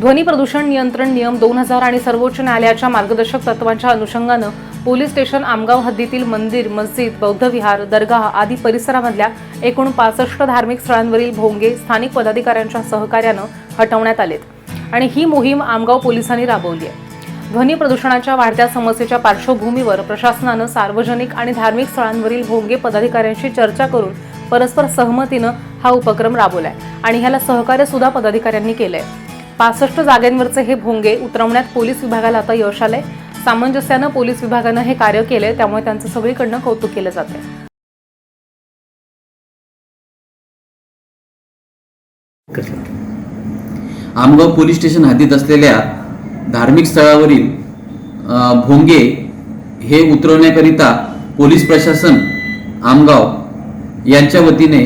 ध्वनी प्रदूषण नियंत्रण नियम दोन हजार आणि सर्वोच्च न्यायालयाच्या मार्गदर्शक तत्वांच्या अनुषंगानं पोलीस स्टेशन आमगाव हद्दीतील मंदिर मस्जिद बौद्ध विहार दर्गा आदी परिसरामधल्या एकूण पासष्ट धार्मिक स्थळांवरील भोंगे स्थानिक पदाधिकाऱ्यांच्या सहकार्यानं हटवण्यात आलेत. आणि ही मोहीम आमगाव पोलिसांनी राबवली आहे. ध्वनी प्रदूषणाच्या वाढत्या समस्येच्या पार्श्वभूमीवर प्रशासनानं सार्वजनिक आणि धार्मिक स्थळांवरील भोंगे पदाधिकाऱ्यांशी चर्चा करून परस्पर सहमतीनं हा उपक्रम राबवलाय आणि ह्याला सहकार्य सुद्धा पदाधिकाऱ्यांनी केलंय. पासष्ट जागांवरचे हे भोंगे उतरवण्यात पोलीस विभागाला आता यश आलंय. सामंजस्यानं पोलीस विभागानं हे कार्य केलंय त्यामुळे त्यांचं सगळीकडनं कौतुक केलं जातंय. आमगाव पोलीस स्टेशन हद्दीत असलेल्या धार्मिक स्थळावरील भोंगे हे उतरवण्याकरिता पोलीस प्रशासन आमगाव यांच्या वतीने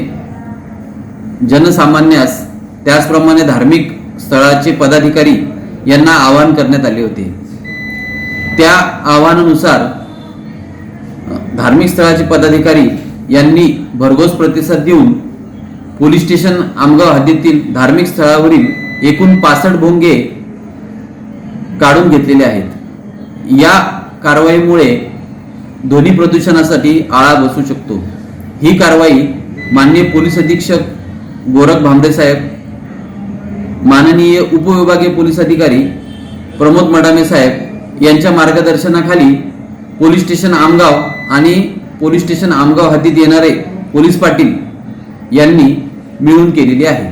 जनसामान्यास त्याचप्रमाणे धार्मिक स्थळाचे पदाधिकारी यांना आवाहन करण्यात आले होते. त्या आव्हानानुसार धार्मिक स्थळाचे पदाधिकारी यांनी भरघोस प्रतिसाद देऊन पोलीस स्टेशन आमगाव हद्दीतील धार्मिक स्थळावरील एकूण पासष्ट भोंगे काढून घेतलेले आहेत. या कारवाईमुळे ध्वनी प्रदूषणासाठी आळा बसू शकतो. ही कारवाई माननीय पोलीस अधीक्षक गोरख भांबरे साहेब माननीय उपविभागीय पोलीस अधिकारी प्रमोद मडामे साहेब यांच्या मार्गदर्शनाखाली पोलीस स्टेशन आमगाव आणि पोलीस स्टेशन आमगाव हद्दीत येणारे पोलीस पाटील यांनी मिळून केलेली आहे.